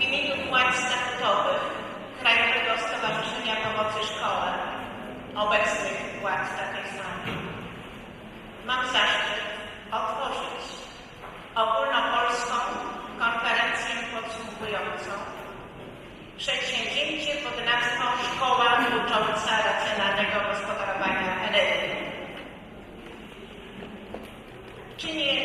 W imieniu władz statutowych Krajowego Stowarzyszenia Pomocy Szkołę, obecnych władz takiej samej, mam zaszczyt otworzyć ogólnopolską konferencję podsumowującą przedsięwzięcie pod nazwą Szkoła ucząca racjonalnego gospodarowania energią. Czynię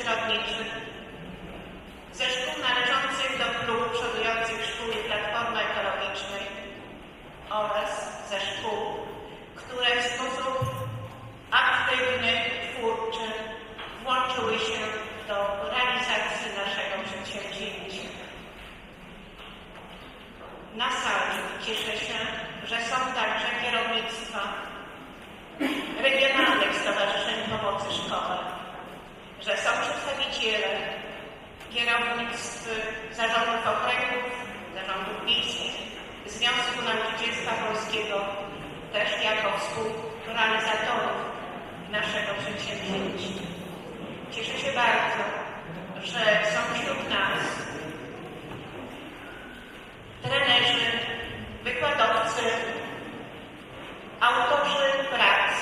Stop music. Kierownictw zarządów okręgów, zarządów miejskich, Związku Nauczycielstwa Polskiego, też jako współrealizatorów naszego przedsięwzięcia. Cieszę się bardzo, że są wśród nas trenerzy, wykładowcy, autorzy prac,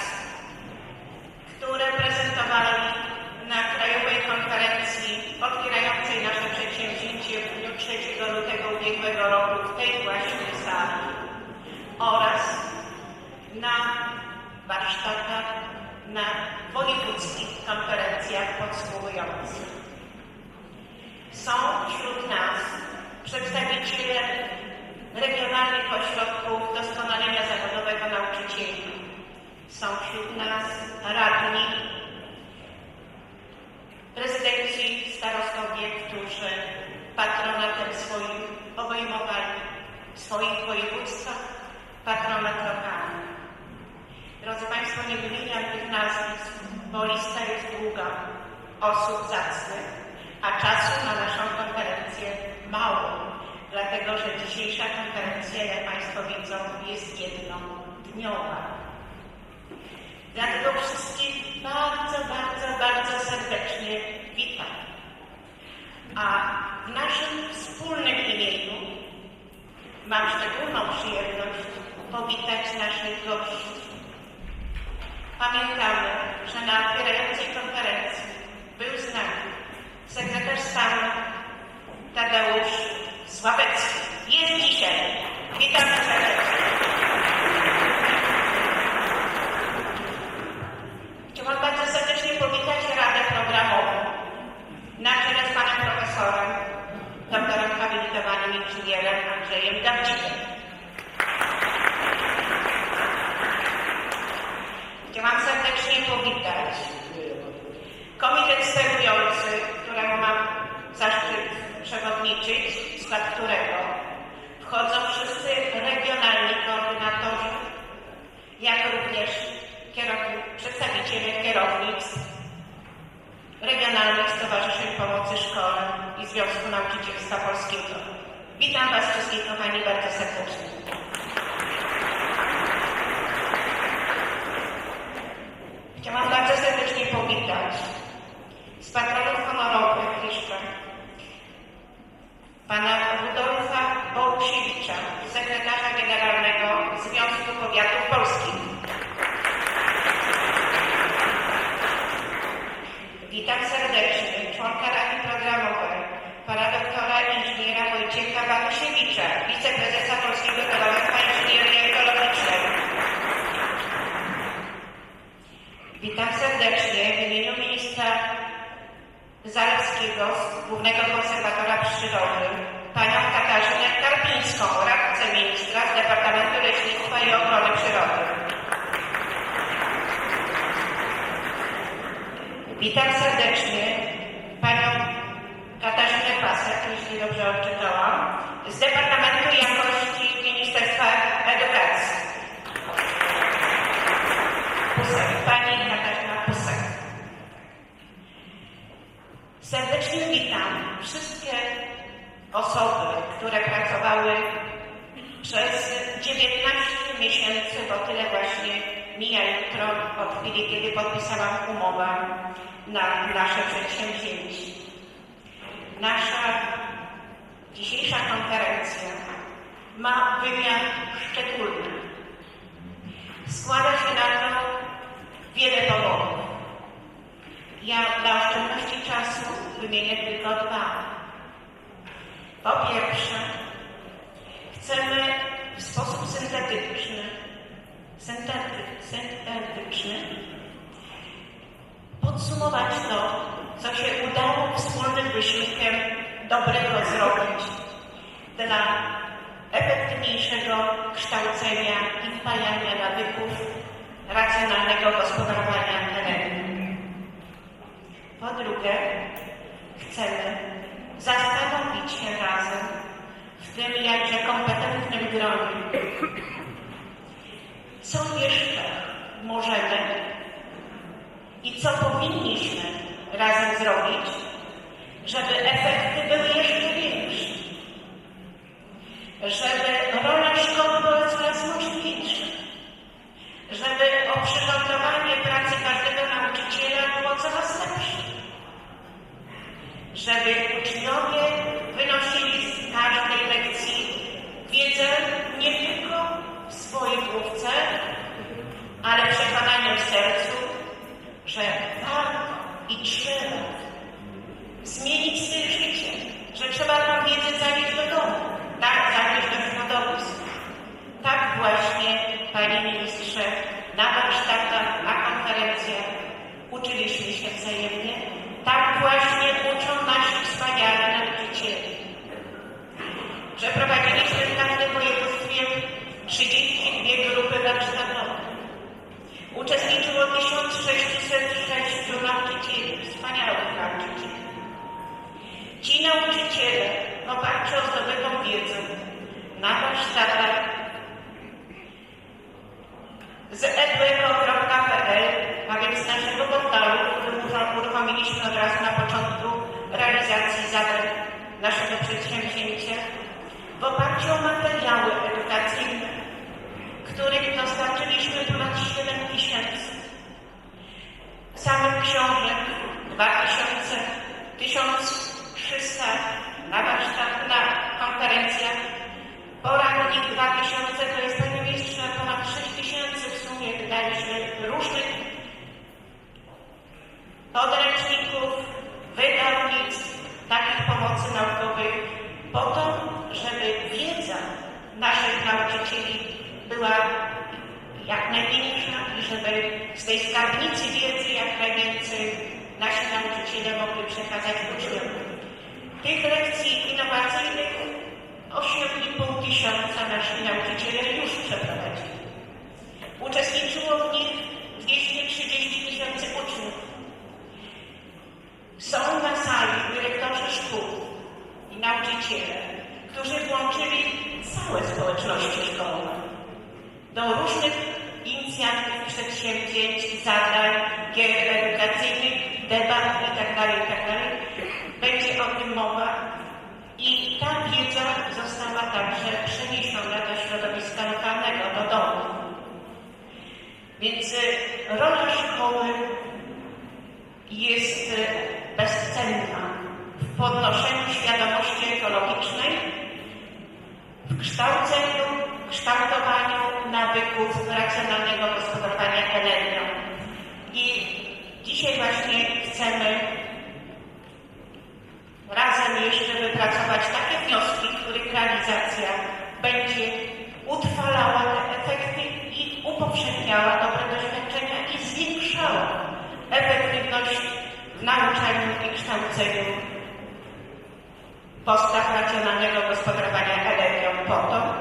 które prezentowali na Krajowej Konferencji otwierającej nasze przedsięwzięcie w dniu 3 lutego ubiegłego roku w tej właśnie sali oraz na warsztatach na wojewódzkich konferencjach podsumowujących. Są wśród nas przedstawiciele regionalnych ośrodków doskonalenia zawodowego nauczycieli. Są wśród nas radni prezydencji starostowie, którzy patronatem swoim obejmowali w swoich województwach patronat lokalny. Drodzy Państwo, nie wymieniam tych nazwisk, bo lista jest długa osób zacnych, a czasu na naszą konferencję mało, dlatego że dzisiejsza konferencja, jak Państwo widzą, jest jednodniowa. Dlatego wszystkich bardzo, bardzo, bardzo serdecznie witam. A w naszym wspólnym imieniu mam szczególną przyjemność powitać naszych gości. Pamiętamy, że na otwierającej konferencji był z nami sekretarz stanu Tadeusz Sławecki. Jest dzisiaj. Witamy serdecznie. Chciałam bardzo serdecznie powitać Radę Programową na czele z panem profesorem, doktorem habilitowanym inżynierem Andrzejem Dawdzikiem. Chciałam serdecznie powitać komitet sterujący, któremu mam zaszczyt przewodniczyć, w skład którego wchodzą wszyscy regionalni koordynatorzy, jak również kierowni, przedstawiciele kierownictw regionalnych stowarzyszeń pomocy szkole i Związku Nauczycielstwa Polskiego. Witam Was wszystkich, kochani, bardzo serdecznie. Chciałam bardzo serdecznie powitać z patronów honorowych jeszcze pana Rudolfa Bołusiewicza, sekretarza generalnego Związku Powiatów Polskich. Witam serdecznie członka Rady Programowej, Witam serdecznie w imieniu ministra Zalewskiego, głównego konserwatora przyrody, panią Katarzynę Karpińską, radcę ministra z Departamentu Leśnictwa i Ochrony Przyrody. Witam serdecznie panią Katarzynę Pasek, jeśli dobrze odczytałam, z Departamentu Jakości przez 19 miesięcy, bo tyle właśnie mija jutro od chwili, kiedy podpisałam umowę na nasze przedsięwzięcie. Nasza dzisiejsza konferencja ma wymiar szczególny. Składa się na to wiele powodów. Ja dla oszczędności czasu wymienię tylko dwa. Po pierwsze, chcemy w sposób syntetyczny, syntety, syntetyczny podsumować to, co się udało wspólnym wysiłkiem dobrego zrobić dla efektywniejszego kształcenia i wpajania nawyków racjonalnego gospodarowania energią. Po drugie, chcemy zastanowić się razem w tym jakże kompetentnym gronie, co jeszcze możemy i co powinniśmy razem zrobić, żeby efekty były jeszcze większe, żeby rola szkoły była coraz możliwsza, żeby o przygotowanie pracy każdego nauczyciela było coraz lepsze, żeby uczniowie wynosili z każdej lekcji wiedzę nie tylko w swojej główce, ale przekonaniu w sercu, że warto i trzeba zmienić styl życia, że trzeba tę wiedzę zanieść do domu, tak, zanieść do środowiska. Tak właśnie, Panie Ministrze, na warsztatach, na konferencjach uczyliśmy się wzajemnie. Tak właśnie uczą nasi wspaniali nauczyciele. W 1606 nauczycieli, wspaniałych nauczycieli. Ci nauczyciele w oparciu o zdobytą wiedzę na warsztatach z edweko.pl, a więc z naszego portalu, który uruchomiliśmy od razu na początku realizacji zadań naszego przedsięwzięcia, w oparciu o materiały edukacyjne, których dostarczyliśmy ponad 7 tysięcy. Samych książek 2000, 1300 na warsztat, na konferencjach. Poradnik 2000 to jest, panie ministrze, ponad 6 tysięcy w sumie wydaliśmy różnych podręczników, wydawnictw, takich pomocy naukowych, po to, żeby wiedza naszych nauczycieli była jak największa i żeby z tej skarbnicy wiedzy jak najwięcej nasi nauczyciele mogli przekazać uczniom. Tych lekcji innowacyjnych 8,5 tysiąca nasi nauczyciele już przeprowadzili. Uczestniczyło w nich 230 tysięcy uczniów. Są na sali dyrektorzy szkół i nauczyciele, którzy włączyli całe społeczności szkoły do różnych inicjatyw, przedsięwzięć, zadań, gier edukacyjnych, debat itd., itd. Będzie o tym mowa. I ta wiedza także przeniesiona do środowiska lokalnego, do domu. Więc rola szkoły jest bezcenna w podnoszeniu świadomości ekologicznej, w kształceniu, kształtowaniu nawyków racjonalnego gospodarowania energią. I dzisiaj właśnie chcemy razem jeszcze wypracować takie wnioski, których realizacja będzie utrwalała te efekty i upowszechniała dobre doświadczenia i zwiększała efektywność w nauczaniu i kształceniu postaw racjonalnego gospodarowania energią po to,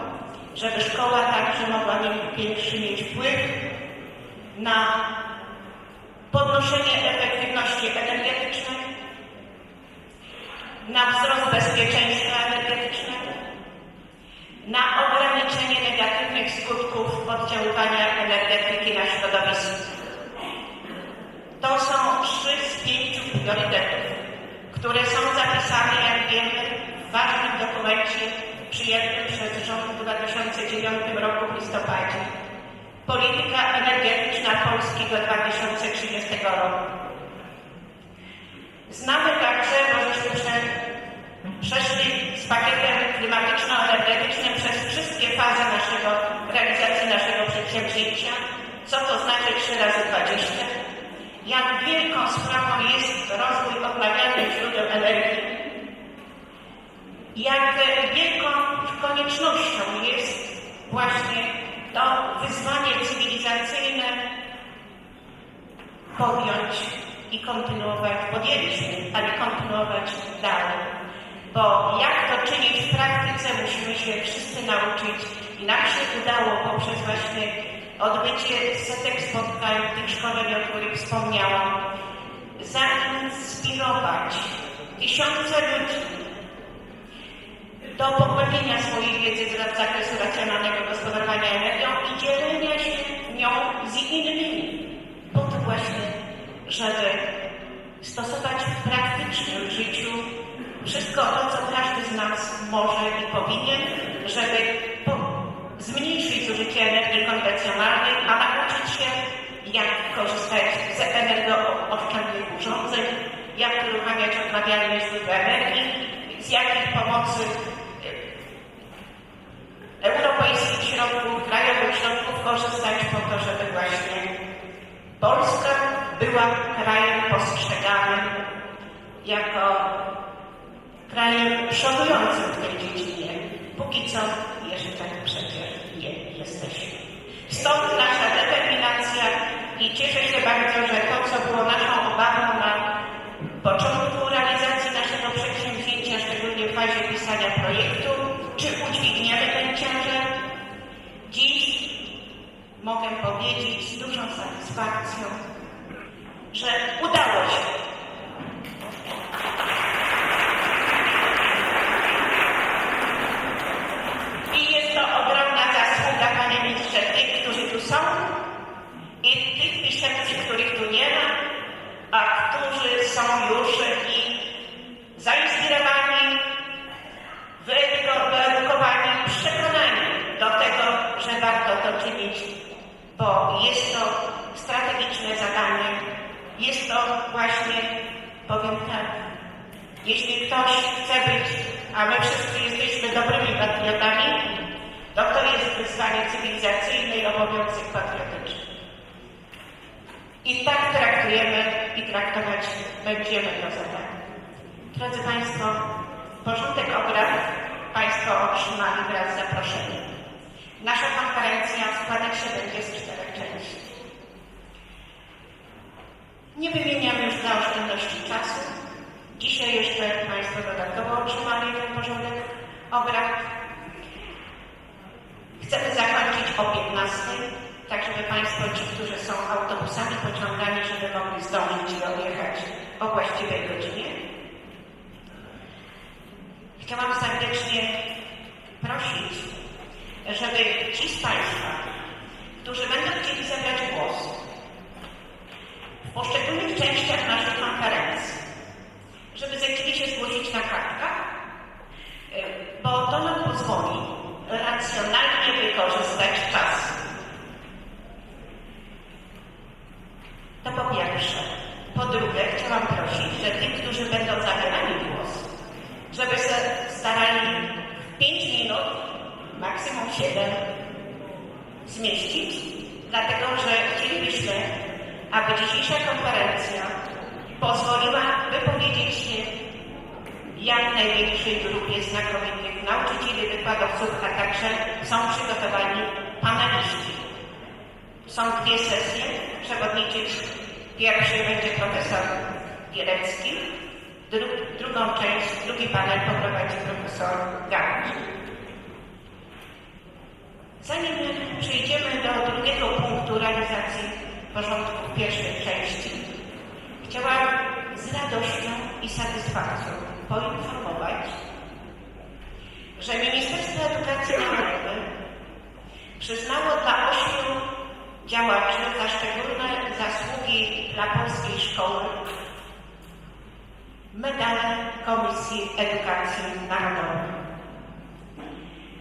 żeby szkoła także mogła mieć większy mieć wpływ na 2009 roku w listopadzie. Polityka energetyczna Polski do 2030 roku. Znamy także, bo żeśmy prze, przeszli z pakietem klimatyczno-energetycznym przez wszystkie fazy naszego, realizacji naszego przedsięwzięcia, co to znaczy 3 razy 20 jak wielką sprawą jest rozwój odnawialnych źródeł energii, jak wielką koniecznością jest właśnie to wyzwanie cywilizacyjne podjąć i kontynuować, podjęliśmy, ale kontynuować dalej. Bo jak to czynić w praktyce, musimy się wszyscy nauczyć i nam się udało poprzez właśnie odbycie setek spotkań, tych szkoleń, o których wspomniałam, zainspirować tysiące ludzi do pogłębienia swojej wiedzy z zakresu racjonalnego gospodarowania energią i dzielenia się nią z innymi. Po to właśnie, żeby stosować w praktycznym życiu wszystko to, co każdy z nas może i powinien, żeby zmniejszyć zużycie energii konwencjonalnej, a nauczyć się, jak korzystać z energooszczędnych urządzeń, jak uruchamiać odnawialne źródła energii, z jakich pomocy europejskich środków, krajowych środków korzystać po to, żeby właśnie Polska była krajem postrzeganym jako krajem przodującym w tej dziedzinie. Póki co jeszcze przecież nie jesteśmy. Stąd nasza determinacja i cieszę się bardzo, że mogę powiedzieć z dużą satysfakcją, że udało się. I jest to ogromna zasługa, panie ministrze, tych, którzy tu są i tych tysięcy, których tu nie ma, a którzy są już i zainspirowani, wyeduko- wyedukowani, przekonani do tego, że warto to czynić, bo jest to strategiczne zadanie. Jest to właśnie, powiem tak, jeśli ktoś chce być, a my wszyscy jesteśmy dobrymi patriotami, to to jest wyzwanie cywilizacyjne i obowiązek patriotyczny. I tak traktujemy i traktować będziemy to zadanie. Drodzy Państwo, porządek obrad Państwo otrzymali wraz z zaproszeniem. Nasza konferencja składać się będzie z czterech części. Nie wymieniam już dla oszczędności czasu. Dzisiaj jeszcze Państwo dodatkowo otrzymali ten porządek obrad. Chcemy zakończyć o 15, tak żeby Państwo, ci, którzy są autobusami, pociągami, żeby mogli zdążyć i odjechać o właściwej godzinie. Chciałam serdecznie prosić, żeby ci z Państwa, którzy będą chcieli zabrać głos poszczególnych częściach naszej konferencji, żeby zechcieli się zgłosić na kartkach, bo to nam pozwoli racjonalnie wykorzystać czas. To po pierwsze. Po drugie, chciałam prosić, że tych, którzy będą zabierali głos, żeby się starali w 5 minut, maksimum 7, zmieścić, dlatego że chcielibyśmy, aby dzisiejsza konferencja pozwoliła wypowiedzieć się jak największej grupie znakomitych nauczycieli, wykładowców, a także są przygotowani paneliści. Są dwie sesje przewodniczyć. Pierwszy będzie profesor Gierecki, dru drugą część, drugi panel poprowadzi profesor Gawicz. Zanim przejdziemy do drugiego punktu realizacji porządku pierwszej części, chciałam z radością i satysfakcją poinformować, że Ministerstwo Edukacji Narodowej przyznało dla ośmiu działaczy za szczególne zasługi dla polskiej szkoły medale Komisji Edukacji Narodowej.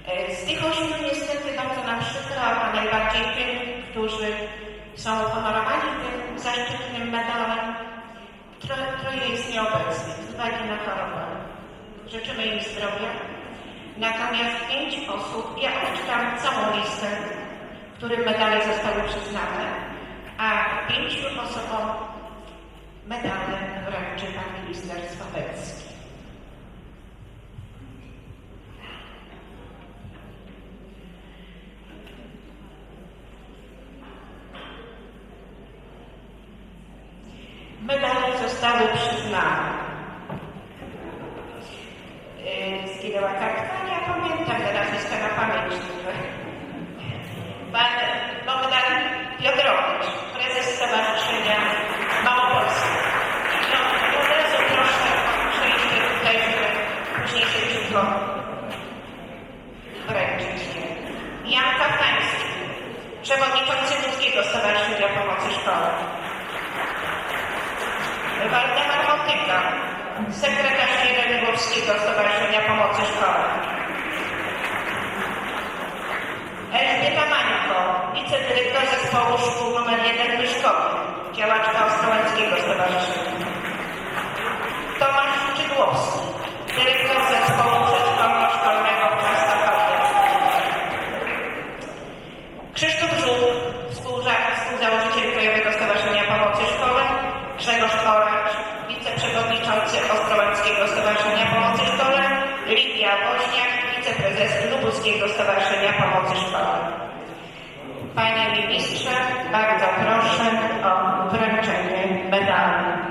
E, Z tych ośmiu niestety bardzo nam przykro, a najbardziej tym, którzy są honorowani tym zaszczytnym medalem, troje jest nieobecnych z uwagi na chorobę. Życzymy im zdrowia. Natomiast pięć osób, ja odczytam całą listę, którym medale zostały przyznane, a pięciu osobom Medale wręczy pan minister Swawecki. Medale zostały przyznane. Yy, Zginęła pamiętam Pan Bogdan Piotrowicz, prezes Stowarzyszenia Małopolski. No, od razu proszę przejście tutaj, żeby później się szybko wręczyć. Jan Kaftański, przewodniczący Ludzkiego Stowarzyszenia Pomocy Szkoły. Waldemar Motyka, sekretarz Jeleniogórskiego Stowarzyszenia Pomocy Szkoły. Elżbieta Mańko, wicedyrektor zespołu szkół nr 1 Myszkowy, działaczka Ostrołęckiego Stowarzyszenia. Tomasz Czydłowski, dyrektor zespołu przedszkolno-szkolnego Częstochowie. Krzysztof współza- współzałożyciel Krajowego Stowarzyszenia Pomocy Szkole, Grzegorz Oracz, wiceprzewodniczący Ostrołęckiego Stowarzyszenia Pomocy Szkole, Lidia Woźniak, wiceprezes Lubuskiego Stowarzyszenia Pomocy Szkole. Panie ministrze, bardzo proszę o wręczenie medalu.